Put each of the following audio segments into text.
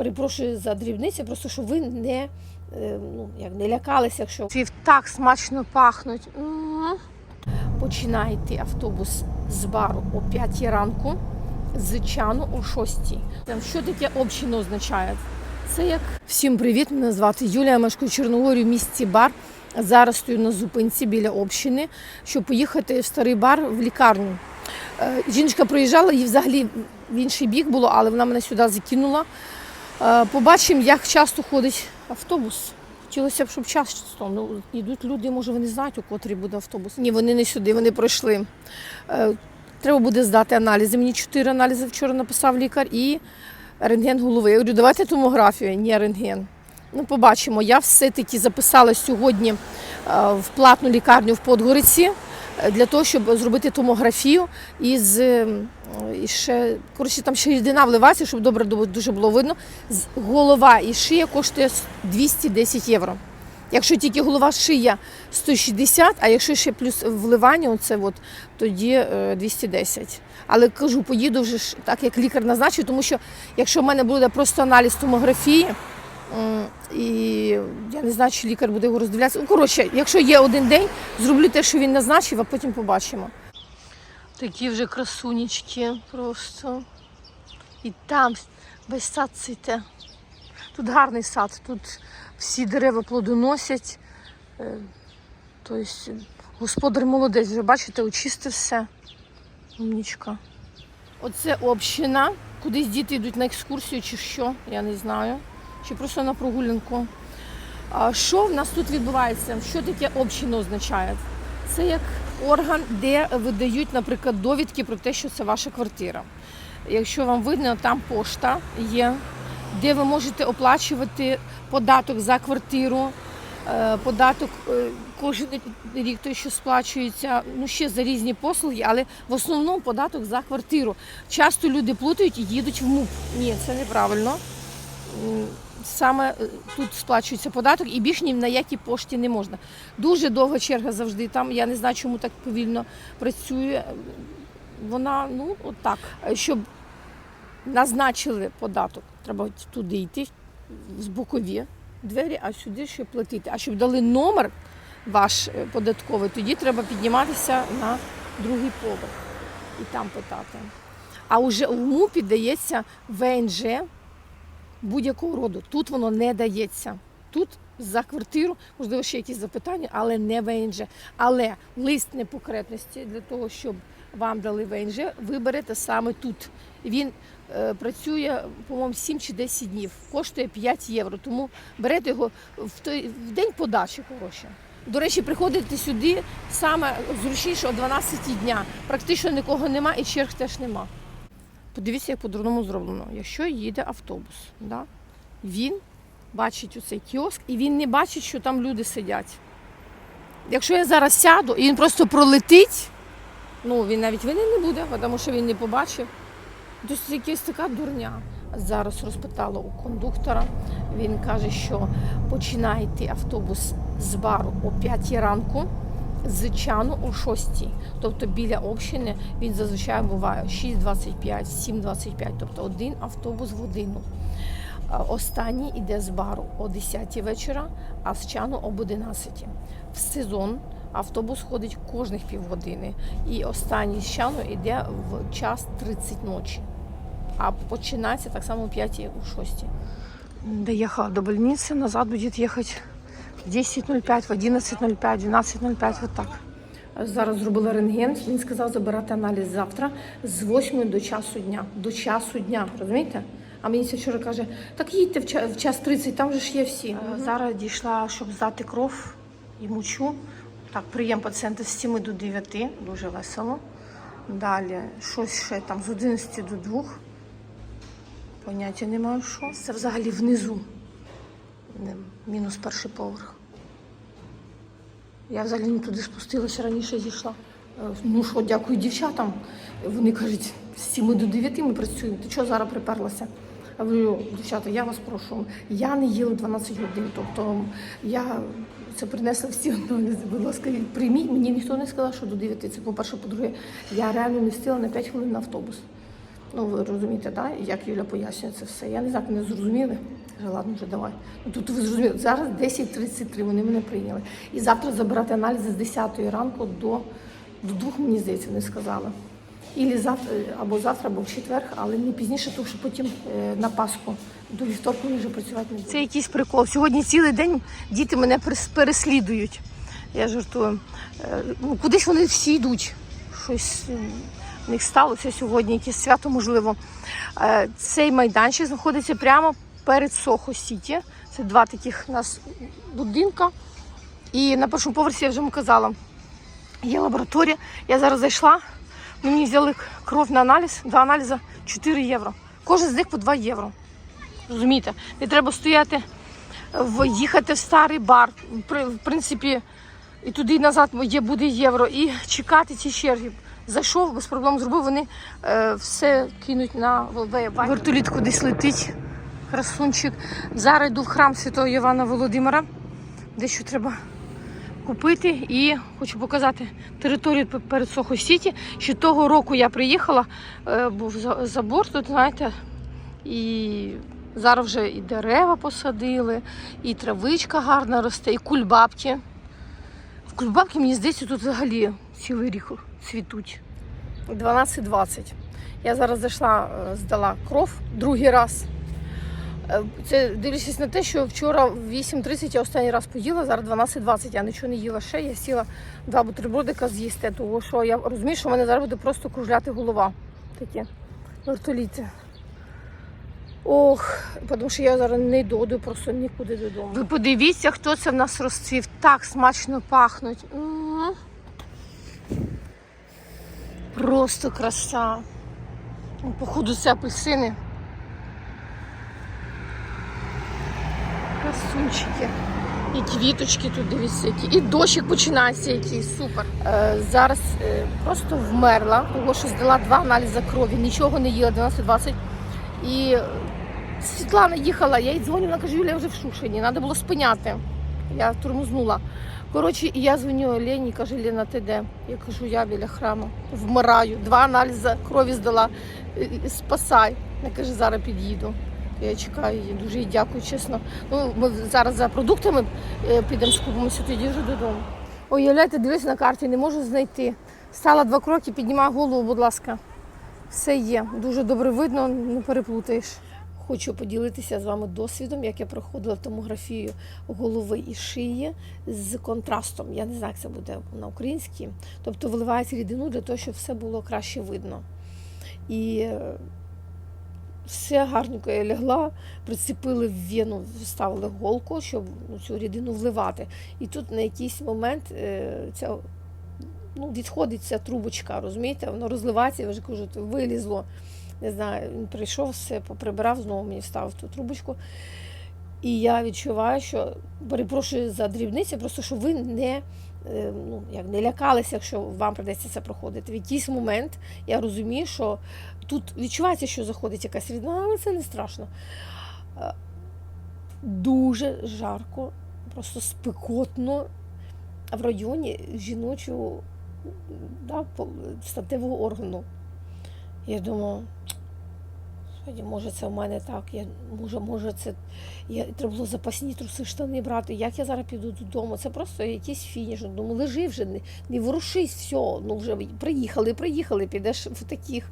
перепрошую за дрібниці, просто щоб ви не, е, ну, як не лякалися, якщо ці так смачно пахнуть. М. Починає йти автобус з бару о 5 ранку, з чану о 6. Там що таке община означає? Це як всім привіт. Мене звати Юлія. Мешкаю в Чорногорі в місті бар. Зараз стою на зупинці біля общини, щоб поїхати в старий бар в лікарню. Е, Жіночка приїжджала, їй взагалі в інший бік було, але вона мене сюди закинула. Е, Побачимо, як часто ходить автобус. Хотілося б, щоб часто. Ну, йдуть люди, може, вони знають, у котрий буде автобус. Ні, вони не сюди, вони пройшли. Е, Треба буде здати аналізи. Мені чотири аналізи вчора написав лікар і рентген голови. Я говорю, давайте томографію, ні рентген. Ну, побачимо. Я все-таки записала сьогодні е, в платну лікарню в Подгориці для того, щоб зробити томографію із е, і ще коротше, там ще рідина вливається, щоб добре дуже було видно. Голова і шия коштує 210 євро. Якщо тільки голова шия 160, а якщо ще плюс вливання, оце от, тоді е, 210. Але кажу, поїду вже так, як лікар назначив, тому що якщо в мене буде просто аналіз томографії, і я не знаю, чи лікар буде його роздивлятися. Ну, коротше, якщо є один день, зроблю те, що він назначив, а потім побачимо. Такі вже красунечки просто. І там весь сад цвіте. Тут гарний сад, тут всі дерева плодоносять. Е, Тобто господар молодець, вже бачите, очистив все. Умнічка. Оце община. Кудись діти йдуть на екскурсію чи що, я не знаю. Чи просто на прогулянку. Що в нас тут відбувається? Що таке община означає? Це як орган, де видають, наприклад, довідки про те, що це ваша квартира. Якщо вам видно, там пошта є, де ви можете оплачувати податок за квартиру, е, податок е, кожен рік той, що сплачується, ну ще за різні послуги, але в основному податок за квартиру. Часто люди плутають і їдуть в МУП. Ні, це неправильно. Саме е, тут сплачується податок і більш ні на якій пошті не можна. Дуже довга черга завжди там. Я не знаю, чому так повільно працює. Вона, ну, отак. Щоб назначили податок, треба туди йти, з бокові двері, а сюди ще платити. А щоб дали номер ваш е, податковий, тоді треба підніматися на другий поверх і там питати. А вже у МУПі дається ВНЖ будь-якого роду. Тут воно не дається. Тут за квартиру, можливо, ще якісь запитання, але не ВНЖ. Але лист непокретності для того, щоб вам дали ВНЖ, ви берете саме тут. Він е, працює, по-моєму, 7 чи 10 днів, коштує 5 євро. Тому берете його в той в день подачі коротше. До речі, приходите сюди саме зручніше о 12 дня. Практично нікого нема і черг теж нема. Подивіться, як по-дурному зроблено. Якщо їде автобус, да, він бачить оцей кіоск і він не бачить, що там люди сидять. Якщо я зараз сяду і він просто пролетить, ну він навіть винен не буде, тому що він не побачив. Тобто якась така дурня. Зараз розпитала у кондуктора. Він каже, що починає йти автобус з бару о 5 ранку, з чану о 6. Тобто біля общини він зазвичай буває 6.25, 7.25, тобто один автобус в годину. Останній йде з бару о 10 вечора, а з чану об 11. В сезон автобус ходить кожних півгодини. І останній з чану йде в час 30 ночі. А починається так само о 5 у 6. Доїхала до больниці, назад буде їхати 10.05, в 11.05, 12.05, от так. Зараз зробила рентген, він сказав забирати аналіз завтра з 8 до часу дня. До часу дня, розумієте? А мені це вчора каже, так їдьте в час, в час 30, там же ж є всі. Зараз дійшла, щоб здати кров і мучу. Так, прийом пацієнта з 7 до 9, дуже весело. Далі щось ще там з 11 до 2. Поняття не маю що. Це взагалі внизу. Не, Мінус перший поверх. Я взагалі не туди спустилася, раніше зійшла. Е, Ну що, дякую дівчатам. Вони кажуть, з 7 до 9 ми працюємо. Ти чого зараз приперлася? Я говорю, дівчата, я вас прошу, я не їла 12 годин. Тобто я це принесла всі аналізи. Будь ласка, прийміть. Мені ніхто не сказав, що до 9. Це по-перше, по-друге, я реально не встигла на 5 хвилин на автобус. Ну, ви розумієте, да? як Юля пояснює це все. Я не знаю, не зрозуміли. Каже, ладно, вже давай. Ну тут ви зрозуміли, зараз 10.33, вони мене прийняли. І завтра забирати аналізи з 10 ранку до, до 2, мені здається, вони сказали. Ілі завтра, або завтра, або в четвер, але не пізніше, тому що потім е, на Пасху до вівторку вже працювати не будуть. Це якийсь прикол. Сьогодні цілий день діти мене перес- переслідують. Я жартую. Е, Ну, кудись вони всі йдуть. Щось е, в них сталося сьогодні, якесь свято можливо. Е, Цей майданчик знаходиться прямо перед Сохо Сіті. Це два таких у нас будинка. І на першому поверсі я вже вам казала, є лабораторія. Я зараз зайшла. Мені взяли кров на аналіз, два аналізи 4 євро. Кожен з них по 2 євро. Розумієте? Не треба стояти, їхати в старий бар. В принципі, і туди і назад буде євро. І чекати ці черги. Зайшов, без проблем зробив, вони е, все кинуть на. Вертоліт кудись летить. Красунчик. Зараз йду в храм святого Івана Володимира. Дещо треба купити і хочу показати територію перед Сохо Сіті. Ще того року я приїхала, е, був забор тут, знаєте, і зараз вже і дерева посадили, і травичка гарна росте, і кульбабки. В кульбабки, мені здається, тут взагалі цілий рік цвітуть. 12.20. Я зараз зайшла, е, здала кров другий раз. Е, Це дивлячись на те, що вчора в 8.30 я останній раз поїла, зараз 12.20, я нічого не їла ще. Я сіла два бутербродика з'їсти, тому що я розумію, що в мене зараз буде просто кружляти голова. Такі вертоліти. Ох, тому що я зараз не дойду просто нікуди додому. Ви подивіться, хто це в нас розцвів. Так смачно пахнуть. М. Просто краса. Походу, це апельсини. Красунчики. І квіточки тут дивіться. І дощик починається який супер. Е, зараз е, просто вмерла, тому що здала два аналізи крові, нічого не їла, 12-20. І е, Світлана їхала, я їй дзвоню, вона каже, Юля, я вже в Шушині, треба було спиняти. Я тормознула. Коротше, і я дзвоню Лені, каже, Лена, ти де? Я кажу, я біля храму. Вмираю. Два аналізи крові здала. Спасай. Я каже, зараз під'їду. Я чекаю її, дуже їй дякую, чесно. Ну, ми зараз за продуктами е, підемо скупимося, тоді вже додому. Ой, Юляйте, дивись на карті, не можу знайти. Стала два кроки, піднімай голову, будь ласка. Все є. Дуже добре видно, не переплутаєш. Хочу поділитися з вами досвідом, як я проходила томографію голови і шиї з контрастом. Я не знаю, як це буде на українській. Тобто виливають рідину для того, щоб все було краще видно. І е, все гарненько я лягла, прицепили в вену, вставили голку, щоб ну, цю рідину вливати. І тут на якийсь момент е, ця, ну, відходить ця трубочка, розумієте? Воно розливається, я вже кажу, вилізло. Не знаю, він прийшов, все поприбирав, знову мені вставив ту трубочку. І я відчуваю, що перепрошую за дрібниці, просто що ви не, ну, як не лякалися, якщо вам придеться це проходити. В якийсь момент я розумію, що тут відчувається, що заходить якась рідина, але це не страшно. Е, Дуже жарко, просто спекотно в районі жіночого да, статевого органу. Я думаю, Господи, може це в мене так, я, може, може це я, треба було запасні труси штани брати. Як я зараз піду додому? Це просто якийсь фініш. Думаю, лежи вже, не, не ворушись, все, ну вже приїхали, приїхали, підеш в таких.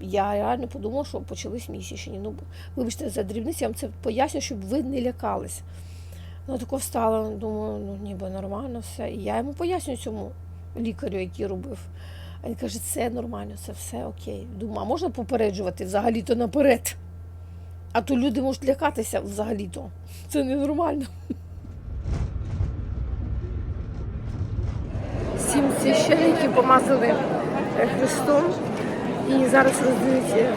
Я реально подумала, що почались місячні. Ну, вибачте, за дрібниці, я вам це поясню, щоб ви не лякались. Ну, тако встала, думаю, ну ніби нормально все. І я йому поясню цьому лікарю, який робив. А він каже, це нормально, це все окей. Думаю, а можна попереджувати взагалі-то наперед? А то люди можуть лякатися взагалі-то. Це ненормально. Сім священників помазали Христом і зараз роздають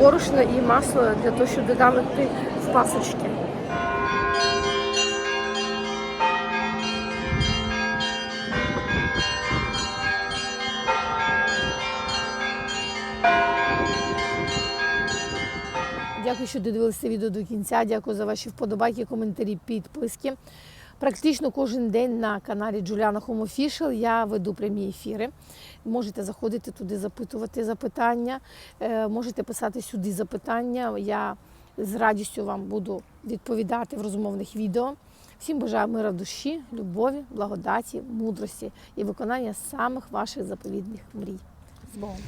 борошно і масло для того, щоб додати в пасочки. Дякую, що додивилися відео до кінця. Дякую за ваші вподобайки, коментарі, підписки. Практично кожен день на каналі Home Official я веду прямі ефіри. Можете заходити туди, запитувати запитання, е, можете писати сюди запитання. Я з радістю вам буду відповідати в розмовних відео. Всім бажаю мира в душі, любові, благодаті, мудрості і виконання самих ваших заповідних мрій. З Богом!